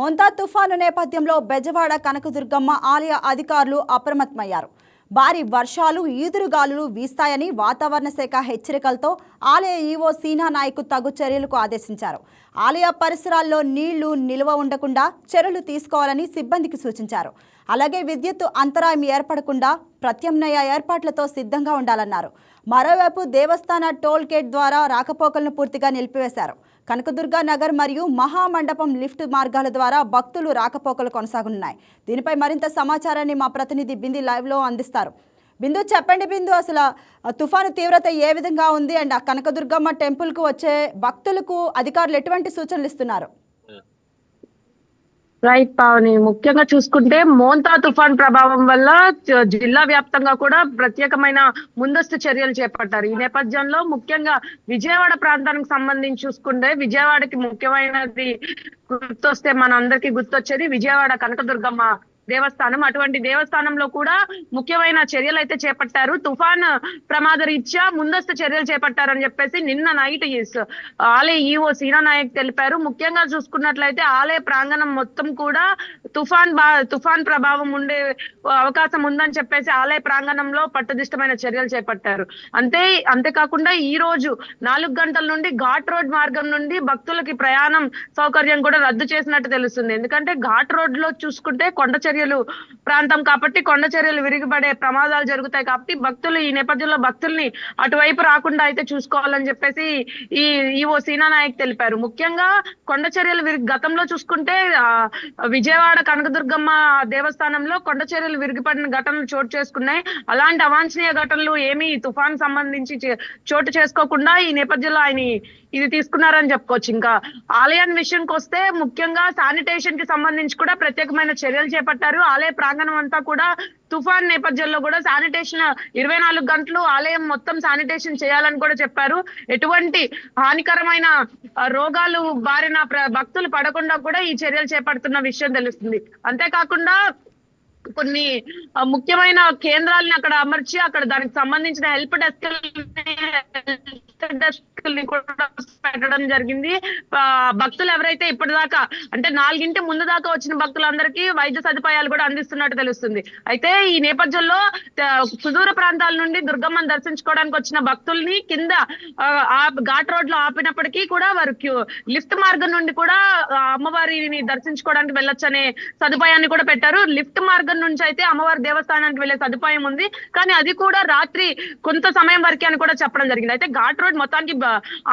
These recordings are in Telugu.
మొంతా తుఫాను నేపథ్యంలో బెజవాడ కనకదుర్గమ్మ ఆలయ అధికారులు అప్రమత్తమయ్యారు. భారీ వర్షాలు ఈదురుగాలులు వీస్తాయని వాతావరణ శాఖ హెచ్చరికలతో ఆలయ ఈవో సీనా నాయకు తగు చర్యలకు ఆదేశించారు. ఆలయ పరిసరాల్లో నీళ్ళు నిల్వ ఉండకుండా చర్యలు తీసుకోవాలని సిబ్బందికి సూచించారు. అలాగే విద్యుత్ అంతరాయం ఏర్పడకుండా ప్రత్యామ్నాయ ఏర్పాట్లతో సిద్ధంగా ఉండాలన్నారు. మరోవైపు దేవస్థాన టోల్ గేట్ ద్వారా రాకపోకలను పూర్తిగా నిలిపివేశారు. కనకదుర్గ నగర్ మరియు మహామండపం లిఫ్ట్ మార్గాల ద్వారా భక్తులు రాకపోకలు కొనసాగనున్నాయి. దీనిపై మరింత సమాచారాన్ని మా ప్రతినిధి బింది లైవ్లో అందిస్తారు. బిందు చెప్పండి బిందు అసలు తుఫాను తీవ్రత ఏ విధంగా ఉంది? అండ్ ఆ కనకదుర్గమ్మ టెంపుల్కు వచ్చే భక్తులకు అధికారులు ఎటువంటి సూచనలు ఇస్తున్నారు? రైట్ పావని. ముఖ్యంగా చూసుకుంటే మోంతా తుఫాన్ ప్రభావం వల్ల జిల్లా వ్యాప్తంగా కూడా ప్రత్యేకమైన ముందస్తు చర్యలు చేపట్టారు. ఈ నేపథ్యంలో ముఖ్యంగా విజయవాడ ప్రాంతానికి సంబంధించి చూసుకుంటే విజయవాడకి ముఖ్యమైనది గుర్తొస్తే మన అందరికి గుర్తొచ్చేది విజయవాడ కనకదుర్గమ్మ దేవస్థానం. అటువంటి దేవస్థానంలో కూడా ముఖ్యమైన చర్యలు అయితే చేపట్టారు. తుఫాన్ ప్రమాద రీత్యా ముందస్తు చర్యలు చేపట్టారని చెప్పేసి నిన్న నైట్ ఆలయ ఈఓ సీనా నాయక్ తెలిపారు. ముఖ్యంగా చూసుకున్నట్లయితే ఆలయ ప్రాంగణం మొత్తం కూడా తుఫాన్ బా తుఫాన్ ప్రభావం ఉండే అవకాశం ఉందని చెప్పేసి ఆలయ ప్రాంగణంలో పట్టుదిష్టమైన చర్యలు చేపట్టారు. అంతే అంతేకాకుండా ఈ రోజు నాలుగు గంటల నుండి ఘాట్ రోడ్ మార్గం నుండి భక్తులకి ప్రయాణం సౌకర్యం కూడా రద్దు చేసినట్టు తెలుస్తుంది. ఎందుకంటే ఘాట్ రోడ్లో చూసుకుంటే కొండ చర్యలు ప్రాంతం కాబట్టి కొండ చర్యలు విరిగిపడే ప్రమాదాలు జరుగుతాయి కాబట్టి భక్తులు ఈ నేపథ్యంలో భక్తుల్ని అటువైపు రాకుండా అయితే చూసుకోవాలని చెప్పేసి ఈ ఈవో సీనా నాయక్ తెలిపారు. ముఖ్యంగా కొండ చర్యలు విరిగి గతంలో చూసుకుంటే ఆ, విజయవాడ కనకదుర్గమ్మ దేవస్థానంలో కొండ చర్యలు విరిగిపడిన ఘటనలు చోటు చేసుకున్నాయి. అలాంటి అవాంఛనీయ ఘటనలు ఏమీ తుఫాన్ సంబంధించి చోటు చేసుకోకుండా ఈ నేపథ్యంలో ఆయన ఇది తీసుకున్నారని చెప్పుకోవచ్చు. ఇంకా ఆలయాన్ని విషయంకి వస్తే ముఖ్యంగా శానిటేషన్కి సంబంధించి కూడా ప్రత్యేకమైన చర్యలు చేపట్టారు. ఆలయ ప్రాంగణం అంతా కూడా తుఫాన్ నేపథ్యంలో కూడా శానిటేషన్ ఇరవై నాలుగు గంటలు ఆలయం మొత్తం శానిటేషన్ చేయాలని కూడా చెప్పారు. ఎటువంటి హానికరమైన రోగాలు బారిన ప్ర- భక్తులు పడకుండా కూడా ఈ చర్యలు చేపడుతున్న విషయం తెలుస్తుంది. అంతేకాకుండా కొన్ని ముఖ్యమైన కేంద్రాలను అక్కడ అమర్చి అక్కడ దానికి సంబంధించిన హెల్ప్ డెస్క్ డెస్క్ కూడా పెట్టడం జరిగింది. భక్తులు ఎవరైతే ఇప్పటిదాకా అంటే నాలుగింటి ముందు దాకా వచ్చిన భక్తులందరికీ వైద్య సదుపాయాలు కూడా అందిస్తున్నట్టు తెలుస్తుంది. అయితే ఈ నేపథ్యంలో సుదూర ప్రాంతాల నుండి దుర్గమ్మను దర్శించుకోవడానికి వచ్చిన భక్తుల్ని కింద ఆ, ఘాట్ రోడ్లో ఆపినప్పటికీ కూడా వారు క్యూ- లిఫ్ట్ మార్గం నుండి కూడా అమ్మవారిని దర్శించుకోవడానికి వెళ్ళొచ్చు అనే సదుపాయాన్ని కూడా పెట్టారు. లిఫ్ట్ మార్గం నుంచి అయితే అమ్మవారి దేవస్థానానికి వెళ్ళే సదుపాయం ఉంది. కానీ అది కూడా రాత్రి కొంత సమయం వరకే అని కూడా చెప్పడం జరిగింది. అయితే ఘాట్ రోడ్ మొత్తానికి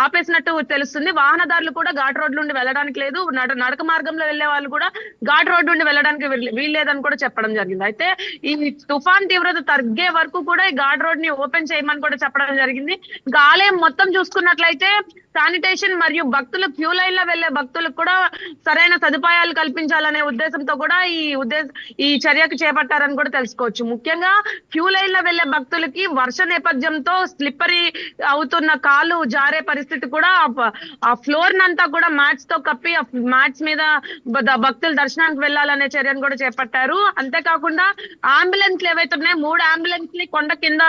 ఆపేసినట్టు తెలుస్తుంది. వాహనదారులు కూడా ఘాట్ రోడ్ నుండి వెళ్ళడానికి లేదు. నడ నడక మార్గంలో వెళ్ళే వాళ్ళు కూడా ఘాట్ రోడ్ నుండి వెళ్ళడానికి వీల్లేదని కూడా చెప్పడం జరిగింది. అయితే ఈ తుఫాన్ తీవ్రత తగ్గే వరకు కూడా ఈ ఘాట్ రోడ్ని ఓపెన్ చేయమని కూడా చెప్పడం జరిగింది. ఇంకా ఆలయం మొత్తం చూసుకున్నట్లయితే శానిటేషన్ మరియు భక్తులు క్యూ లైన్లో వెళ్ళే భక్తులకు కూడా సరైన సదుపాయాలు కల్పించాలనే ఉద్దేశంతో కూడా ఈ ఉద్దేశ ఈ చర్యకు చేపట్టారని కూడా తెలుసుకోవచ్చు. ముఖ్యంగా క్యూ లైన్లో వెళ్ళే భక్తులకి వర్ష నేపథ్యంతో స్లిప్పరీ అవుతున్న కాలు జారే పరిస్థితి కూడా ఆ ఫ్లోర్ నంతా కూడా మ్యాట్స్తో కప్పి ఆ మ్యాట్స్ మీద భక్తులు దర్శనానికి వెళ్ళాలనే చర్యను కూడా చేపట్టారు. అంతేకాకుండా అంబులెన్స్లు ఏవైతే ఉన్నాయో మూడు అంబులెన్స్ని కొండ కింద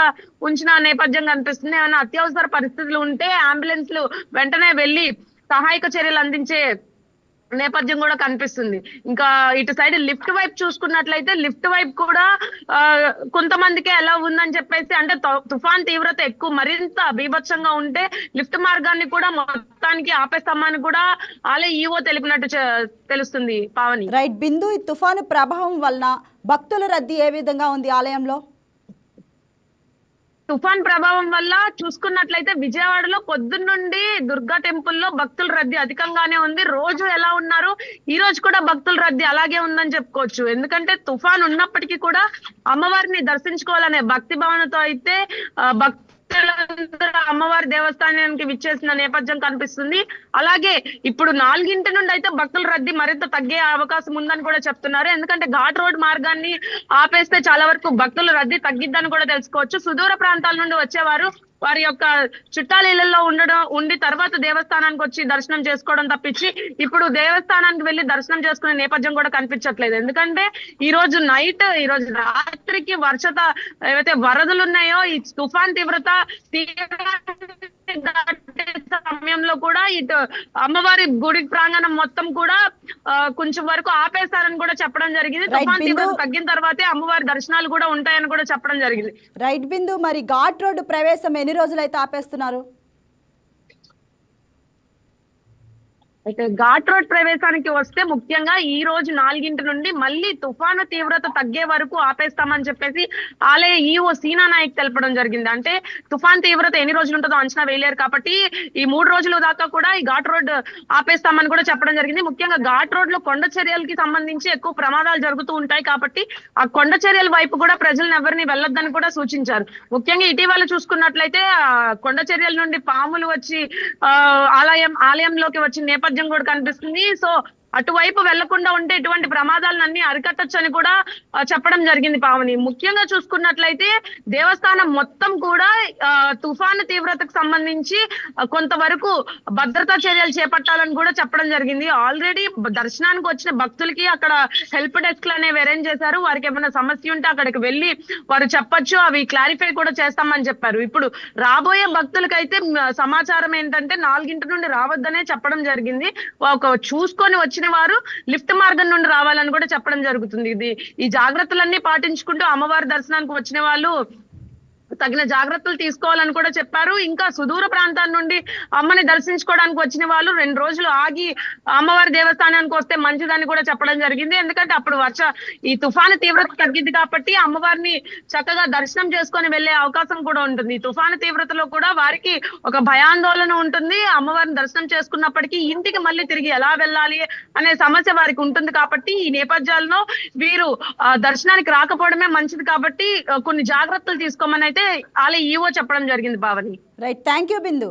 ఉంచిన నేపథ్యం కనిపిస్తుంది. ఏమైనా అత్యవసర పరిస్థితులు ఉంటే అంబులెన్స్లు వెంటనే వెళ్ళి సహాయక చర్యలు అందించే నేపథ్యం కూడా కనిపిస్తుంది. ఇంకా ఇటు సైడ్ లిఫ్ట్ వైపు చూసుకున్నట్లయితే లిఫ్ట్ వైపు కూడా కొంతమందికే కొంతమందికి ఎలా ఉందని చెప్పేసి అంటే తుఫాన్ తీవ్రత ఎక్కువ మరింత బీభత్సంగా ఉంటే లిఫ్ట్ మార్గాన్ని కూడా మొత్తానికి ఆపేస్తామని కూడా ఆలయ ఈవో తెలిపినట్టు తెలుస్తుంది పావని. రైట్ బిందు ఈ తుఫాను ప్రభావం వలన భక్తుల రద్దీ ఏ విధంగా ఉంది ఆలయంలో? తుఫాన్ ప్రభావం వల్ల చూసుకున్నట్లయితే విజయవాడలో పొద్దున్నుండి దుర్గా టెంపుల్లో భక్తుల రద్దీ అధికంగానే ఉంది. రోజు ఎలా ఉన్నారు? ఈ రోజు కూడా భక్తుల రద్దీ అలాగే ఉందని చెప్పుకోవచ్చు. ఎందుకంటే తుఫాన్ ఉన్నప్పటికీ కూడా అమ్మవారిని దర్శించుకోవాలనే భక్తి భావనతో అయితే భక్తు భక్తులందరూ అమ్మవారి దేవస్థానానికి విచ్చేసిన నేపథ్యం కనిపిస్తుంది. అలాగే ఇప్పుడు నాలుగింటి నుండి అయితే భక్తుల రద్దీ మరింత తగ్గే అవకాశం ఉందని కూడా చెప్తున్నారు. ఎందుకంటే ఘాట్ రోడ్ మార్గాన్ని ఆపేస్తే చాలా వరకు భక్తుల రద్దీ తగ్గిద్దని కూడా తెలుసుకోవచ్చు. సుదూర ప్రాంతాల నుండి వచ్చేవారు వారి యొక్క చుట్టాల ఇళ్ళలో ఉండడం ఉండి తర్వాత దేవస్థానానికి వచ్చి దర్శనం చేసుకోవడం తప్పించి ఇప్పుడు దేవస్థానానికి వెళ్ళి దర్శనం చేసుకునే నేపథ్యం కూడా కనిపించట్లేదు. ఎందుకంటే ఈ రోజు నైట్ ఈ రోజు రాత్రికి వర్షత ఏవైతే వరదలు ఉన్నాయో ఈ తుఫాన్ తీవ్రత సమయంలో కూడా ఇటు అమ్మవారి గుడి ప్రాంగణం మొత్తం కూడా కొంచెం వరకు ఆపేస్తారని కూడా చెప్పడం జరిగింది. తుఫాన్. తీవ్రత తగ్గిన తర్వాతే అమ్మవారి దర్శనాలు కూడా ఉంటాయని కూడా చెప్పడం జరిగింది. రైట్ బిందు. మరి ఘాట్ రోడ్డు ప్రవేశం ఎన్ని రోజులైతే ఆపేస్తున్నారు? అయితే ఘాట్ రోడ్ ప్రవేశానికి వస్తే ముఖ్యంగా ఈ రోజు నాలుగింటి నుండి మళ్ళీ తుఫాను తీవ్రత తగ్గే వరకు ఆపేస్తామని చెప్పేసి ఆలయ ఈఓ సీనా నాయక్ తెలపడం జరిగింది. అంటే తుఫాన్ తీవ్రత ఎన్ని రోజులు ఉంటుందో అంచనా వేయలేరు కాబట్టి ఈ మూడు రోజుల దాకా కూడా ఈ ఘాట్ రోడ్ ఆపేస్తామని కూడా చెప్పడం జరిగింది. ముఖ్యంగా ఘాట్ రోడ్లో కొండ చర్యలకి సంబంధించి ఎక్కువ ప్రమాదాలు జరుగుతూ ఉంటాయి కాబట్టి ఆ కొండ చర్యల వైపు కూడా ప్రజలను ఎవరిని వెళ్ళొద్దని కూడా సూచించారు. ముఖ్యంగా ఇటీవల చూసుకున్నట్లయితే కొండ చర్యల నుండి పాములు వచ్చి ఆ ఆలయం ఆలయంలోకి వచ్చిన నేపథ్యం కూడా కనిపిస్తుంది. సో అటువైపు వెళ్ళకుండా ఉంటే ఇటువంటి ప్రమాదాలన్నీ అరికట్టొచ్చని కూడా చెప్పడం జరిగింది పావని. ముఖ్యంగా చూసుకున్నట్లయితే దేవస్థానం మొత్తం కూడా తుఫాను తీవ్రతకు సంబంధించి కొంతవరకు భద్రతా చర్యలు చేపట్టాలని కూడా చెప్పడం జరిగింది. ఆల్రెడీ దర్శనానికి వచ్చిన భక్తులకి అక్కడ హెల్ప్ డెస్క్ అనేవి అరేంజ్ చేశారు. వారికి ఏమైనా సమస్య ఉంటే అక్కడికి వెళ్ళి వారు చెప్పొచ్చు. అవి క్లారిఫై కూడా చేస్తామని చెప్పారు. ఇప్పుడు రాబోయే భక్తులకైతే సమాచారం ఏంటంటే నాలుగింటి నుండి రావద్దనే చెప్పడం జరిగింది. ఒక చూసుకొని వచ్చిన వారు లిఫ్ట్ మార్గం నుండి రావాలని కూడా చెప్పడం జరుగుతుంది. ఇది ఈ జాగ్రత్తలన్నీ పాటించుకుంటూ అమ్మవారి దర్శనానికి వచ్చిన వాళ్ళు తగిన జాగ్రత్తలు తీసుకోవాలని కూడా చెప్పారు. ఇంకా సుదూర ప్రాంతాల నుండి అమ్మని దర్శించుకోవడానికి వచ్చిన వాళ్ళు రెండు రోజులు ఆగి అమ్మవారి దేవస్థానానికి వస్తే మంచిదని కూడా చెప్పడం జరిగింది. ఎందుకంటే అప్పుడు వర్ష ఈ తుఫాను తీవ్రత తగ్గింది కాబట్టి అమ్మవారిని చక్కగా దర్శనం చేసుకొని వెళ్ళే అవకాశం కూడా ఉంటుంది. తుఫాను తీవ్రతలో కూడా వారికి ఒక భయాందోళన ఉంటుంది. అమ్మవారిని దర్శనం చేసుకున్నప్పటికీ ఇంటికి మళ్ళీ తిరిగి ఎలా వెళ్ళాలి అనే సమస్య వారికి ఉంటుంది కాబట్టి ఈ నేపథ్యాల్లో వీరు దర్శనానికి రాకపోవడమే మంచిది కాబట్టి కొన్ని జాగ్రత్తలు తీసుకోమని అయితే వాళ్ళ ఈవో చెప్పడం జరిగింది Bhavani right thank you Bindu